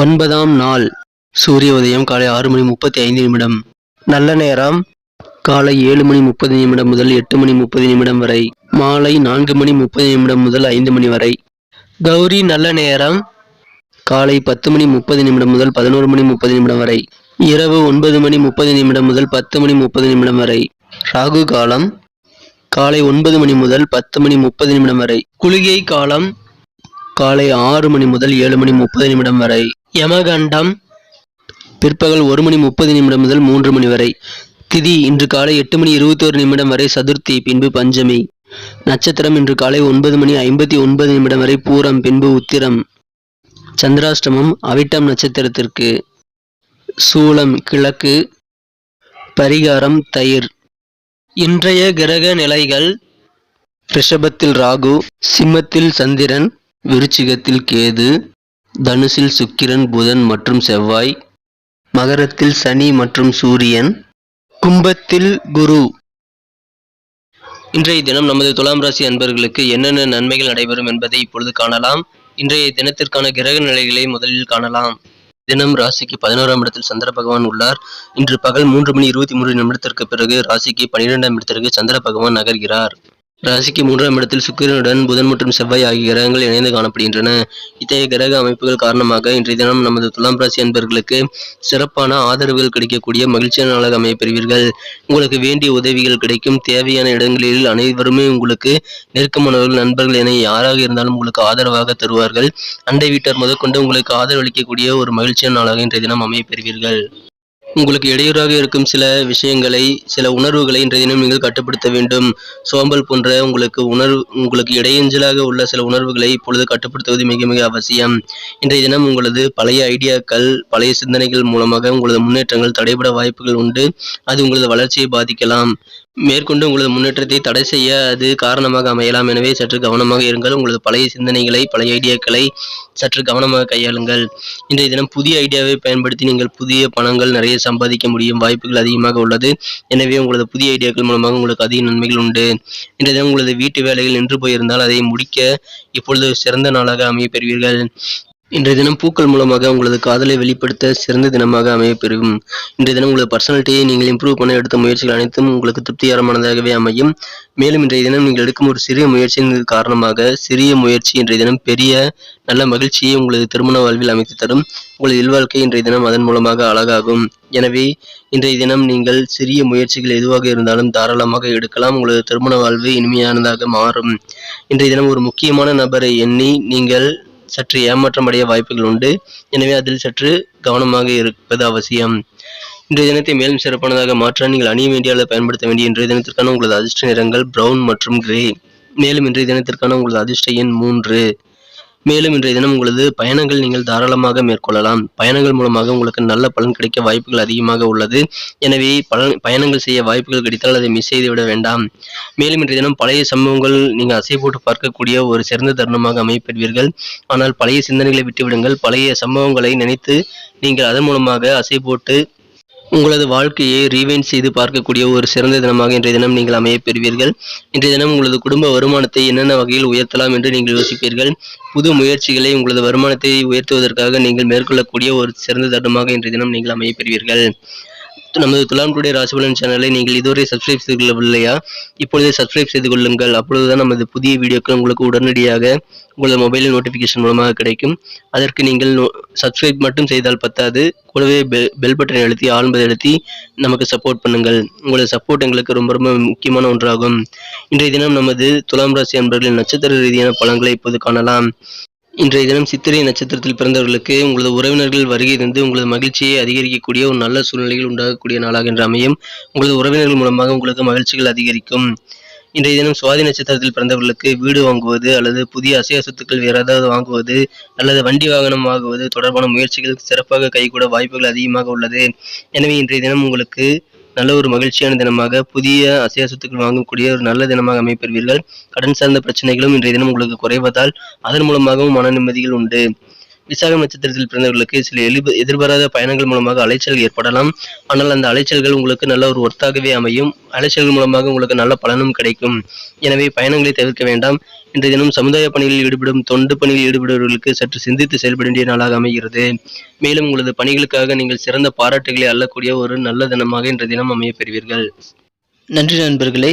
ஒன்பதாம் நாள் சூரிய உதயம் காலை ஆறு மணி முப்பத்தி ஐந்து நிமிடம். நல்ல நேரம் காலை ஏழு மணி முப்பது நிமிடம் முதல் எட்டு மணி முப்பது நிமிடம் வரை மாலை நான்கு மணி முப்பது நிமிடம் முதல் ஐந்து மணி வரை. கௌரி நல்ல நேரம் காலை பத்து மணி முப்பது நிமிடம் முதல் பதினோரு மணி முப்பது நிமிடம் வரை. இரவு ஒன்பது மணி முப்பது நிமிடம் முதல் பத்து மணி முப்பது நிமிடம் வரை. ராகு காலம் காலை ஒன்பது மணி முதல் பத்து மணி முப்பது நிமிடம் வரை. குளிகை காலம் காலை ஆறு மணி முதல் ஏழு மணி முப்பது நிமிடம் வரை. யமகண்டம். பிற்பகல் ஒரு மணி முப்பது நிமிடம் முதல் மூன்று மணி வரை. திதி இன்று காலை எட்டு மணி இருபத்தோரு நிமிடம் வரை சதுர்த்தி பின்பு பஞ்சமி. நட்சத்திரம் இன்று காலை ஒன்பது மணி ஐம்பத்தி ஒன்பது நிமிடம் வரை பூரம் பின்பு உத்திரம். சந்திராஷ்டமம் அவிட்டம் நட்சத்திரத்திற்கு. சூளம் கிழக்கு. பரிகாரம் தயிர். இன்றைய கிரக நிலைகள். ரிஷபத்தில் ராகு சிம்மத்தில் சந்திரன் விருச்சிகத்தில் கேது. தனுசில் சுக்கிரன் புதன் மற்றும் செவ்வாய் மகரத்தில் சனி மற்றும் சூரியன் கும்பத்தில் குரு. இன்றைய தினம் நமது துலாம் ராசி அன்பர்களுக்கு என்னென்ன நன்மைகள் நடைபெறும் என்பதை இப்பொழுது காணலாம். இன்றைய தினத்திற்கான கிரக நிலைகளை முதலில் காணலாம். தினம் ராசிக்கு பதினோராம் இடத்தில் சந்திர பகவான் உள்ளார். இன்று பகல் மூன்று மணி இருபத்தி மூன்று நிமிடத்திற்கு பிறகு ராசிக்கு பனிரெண்டாம் இடத்திற்கு சந்திர பகவான் நகர்கிறார். ராசிக்கு மூன்றாம் இடத்தில் சுக்கிரனுடன் புதன் மற்றும் செவ்வாய் ஆகிய கிரகங்கள் இணைந்து காணப்படுகின்றன. இத்தகைய கிரக அமைப்புகள் காரணமாக இன்றைய தினம் நமது துலாம் ராசி அன்பர்களுக்கு சிறப்பான ஆதரவுகள் கிடைக்கக்கூடிய மகிழ்ச்சியான நாளாக அமையப்பெறுவீர்கள். உங்களுக்கு வேண்டிய உதவிகள் கிடைக்கும். தேவையான இடங்களில் அனைவருமே உங்களுக்கு நெருக்கமானவர்கள் நண்பர்கள் என யாராக இருந்தாலும் உங்களுக்கு ஆதரவாக தருவார்கள். அண்டை வீட்டார் முதற்கொண்டு உங்களுக்கு ஆதரவு அளிக்கக்கூடிய ஒரு மகிழ்ச்சியான நாளாக இன்றைய தினம் அமையப்பெறுவீர்கள். உங்களுக்கு இடையூறாக இருக்கும் சில விஷயங்களை சில உணர்வுகளை இன்றைய தினம் நீங்கள் கட்டுப்படுத்த வேண்டும். சோம்பல் போன்ற உங்களுக்கு உணர்வு உங்களுக்கு இடையஞ்சலாக உள்ள சில உணர்வுகளை இப்பொழுது கட்டுப்படுத்துவது மிக மிக அவசியம். இன்றைய தினம் உங்களது பழைய ஐடியாக்கள் பழைய சிந்தனைகள் மூலமாக உங்களது முன்னேற்றங்கள் தடைபட வாய்ப்புகள் உண்டு. அது உங்களது வளர்ச்சியை பாதிக்கலாம். மேற்கொண்டு உங்களது முன்னேற்றத்தை தடை செய்ய அது காரணமாக அமையலாம். எனவே சற்று கவனமாக இருங்கள். உங்களது பழைய சிந்தனைகளை பழைய ஐடியாக்களை சற்று கவனமாக கையாளுங்கள். இன்றைய தினம் புதிய ஐடியாவை பயன்படுத்தி நீங்கள் புதிய பணங்கள் நிறைய சம்பாதிக்க முடியும். வாய்ப்புகள் அதிகமாக உள்ளது. எனவே உங்களது புதிய ஐடியாக்கள் மூலமாக உங்களுக்கு அதிக நன்மைகள் உண்டு. இன்றைய தினம் உங்களது வீட்டு வேலைகள் நின்று போயிருந்தால் அதை முடிக்க இப்பொழுது சிறந்த நாளாக அமைய பெறுவீர்கள். இன்றைய தினம் பூக்கள் மூலமாக உங்களது காதலை வெளிப்படுத்த சிறந்த தினமாக அமையப்பெறும் இன்றைய தினம் உங்களது பர்சனாலிட்டியை நீங்கள் இம்ப்ரூவ் பண்ண எடுத்த முயற்சிகள் அனைத்தும் உங்களுக்கு திருப்திகரமானதாகவே அமையும். மேலும் இன்றைய தினம் நீங்கள் எடுக்கும் ஒரு சிறிய முயற்சியின் காரணமாக சிறிய முயற்சி இன்றைய தினம் பெரிய நல்ல மகிழ்ச்சியை உங்களது திருமண வாழ்வில் அமைத்து தரும். உங்களது இல்வாழ்க்கை இன்றைய தினம் அதன் மூலமாக அழகாகும். எனவே இன்றைய தினம் நீங்கள் சிறிய முயற்சிகள் எதுவாக இருந்தாலும் தாராளமாக எடுக்கலாம். உங்களது திருமண வாழ்வு இனிமையானதாக மாறும். இன்றைய தினம் ஒரு முக்கியமான நபரை எண்ணி நீங்கள் சற்று ஏமாற்றம் அடைய வாய்ப்புகள் உண்டு. எனவே அதில் சற்று கவனமாக இருப்பது அவசியம். இன்றைய தினத்தை மேலும் சிறப்பானதாக மாற்ற நீங்கள் அணிய வேண்டிய அல்லது பயன்படுத்த வேண்டிய இன்றைய தினத்திற்கான உங்களது அதிர்ஷ்ட நிறங்கள் பிரவுன் மற்றும் கிரே மேலும் இன்றைய தினத்திற்கான உங்களது அதிர்ஷ்ட எண் மூன்று. மேலும் இன்றைய தினம் உங்களது பயணங்கள் நீங்கள் தாராளமாக மேற்கொள்ளலாம். பயணங்கள் மூலமாக உங்களுக்கு நல்ல பலன் கிடைக்க வாய்ப்புகள் அதிகமாக உள்ளது. எனவே பலன் பயணங்கள் செய்ய வாய்ப்புகள் கிடைத்தால் அதை மிஸ் செய்து விட வேண்டாம். மேலும் இன்றைய தினம் பழைய சம்பவங்கள் நீங்கள் அசை போட்டு பார்க்கக்கூடிய ஒரு சிறந்த தருணமாக அமைப்பெறுவீர்கள் ஆனால் பழைய சிந்தனைகளை விட்டுவிடுங்கள். பழைய சம்பவங்களை நினைத்து நீங்கள் அதன் மூலமாக அசை போட்டு உங்களது வாழ்க்கையை ரீவைண்ட் செய்து பார்க்கக்கூடிய ஒரு சிறந்த தினமாக இன்றைய தினம் நீங்கள் அமையப்பெறுவீர்கள் இன்றைய தினம் உங்களது குடும்ப வருமானத்தை என்னென்ன வகையில் உயர்த்தலாம் என்று நீங்கள் யோசிப்பீர்கள். புது முயற்சிகளை உங்களது வருமானத்தை உயர்த்துவதற்காக நீங்கள் மேற்கொள்ளக்கூடிய ஒரு சிறந்த தருணமாக இன்றைய தினம் நீங்கள் அமையப்பெறுவீர்கள் நமது துலாம் டுடே ராசிபலன் சேனலை நீங்கள் இதுவரை சப்ஸ்கிரைப் செய்து கொள்ளவில்லையா இப்பொழுதே சப்ஸ்கிரைப் செய்து கொள்ளுங்கள் அப்பொழுதுதான் நமது புதிய வீடியோக்கள் உங்களுக்கு உடனடியாக உங்களது மொபைலில் நோட்டிஃபிகேஷன் மூலமாக கிடைக்கும். அதற்கு நீங்கள் சப்ஸ்கிரைப் மட்டும் செய்தால் பத்தாது. கூடவே பெல் பெல் பட்டனை அழுத்தி ஆழ்ந்ததை அழுத்தி நமக்கு சப்போர்ட் பண்ணுங்கள். உங்களது சப்போர்ட் எங்களுக்கு ரொம்ப ரொம்ப முக்கியமான ஒன்றாகும். இன்றைய தினம் நமது துலாம் ராசி அன்பர்களின் நட்சத்திர ரீதியான பலன்களை இப்போது காணலாம். இன்றைய தினம் சித்திரை நட்சத்திரத்தில் பிறந்தவர்களுக்கு உங்களது உறவினர்கள் வருகை தந்து உங்களது மகிழ்ச்சியை அதிகரிக்கக்கூடிய ஒரு நல்ல சூழ்நிலைகள் உண்டாகக்கூடிய நாளாக என்று அமையும். உங்களது உறவினர்கள் மூலமாக உங்களுக்கு மகிழ்ச்சிகள் அதிகரிக்கும். இன்றைய தினம் சுவாதி நட்சத்திரத்தில் பிறந்தவர்களுக்கு வீடு வாங்குவது அல்லது புதிய அசைய சொத்துக்கள் வேறு ஏதாவது வாங்குவது அல்லது வண்டி வாகனம் வாங்குவது தொடர்பான முயற்சிகள் சிறப்பாக கைகூட வாய்ப்புகள் அதிகமாக உள்ளது. எனவே இன்றைய தினம் உங்களுக்கு நல்ல ஒரு மகிழ்ச்சியான தினமாக புதிய அசைய சொத்துக்கள் வாங்கக்கூடிய ஒரு நல்ல தினமாக அமைப்பெறுவீர்கள் கடன் சார்ந்த பிரச்சனைகளும் இன்றைய தினம் உங்களுக்கு குறைவதால் அதன் மூலமாகவும் மன நிம்மதிகள் உண்டு. விசாக நட்சத்திரத்தில் பிறந்தவர்களுக்கு சில எளிப எதிர்பாராத பயணங்கள் மூலமாக அலைச்சல் ஏற்படலாம். ஆனால் அந்த அலைச்சல்கள் உங்களுக்கு நல்ல ஒரு ஒர்த்தாகவே அமையும். அலைச்சல்கள் மூலமாக உங்களுக்கு நல்ல பலனும் கிடைக்கும். எனவே பயணங்களை தவிர்க்க வேண்டாம். இன்றைய தினம் சமுதாய பணிகளில் ஈடுபடும் தொண்டு பணியில் ஈடுபடுபவர்களுக்கு சற்று சிந்தித்து செயல்பட வேண்டிய நாளாக அமைகிறது. மேலும் உங்களது பணிகளுக்காக நீங்கள் சிறந்த பாராட்டுகளை அள்ளக்கூடிய ஒரு நல்ல தினமாக இன்றைய தினம் அமைய பெறுவீர்கள். நன்றி நண்பர்களே.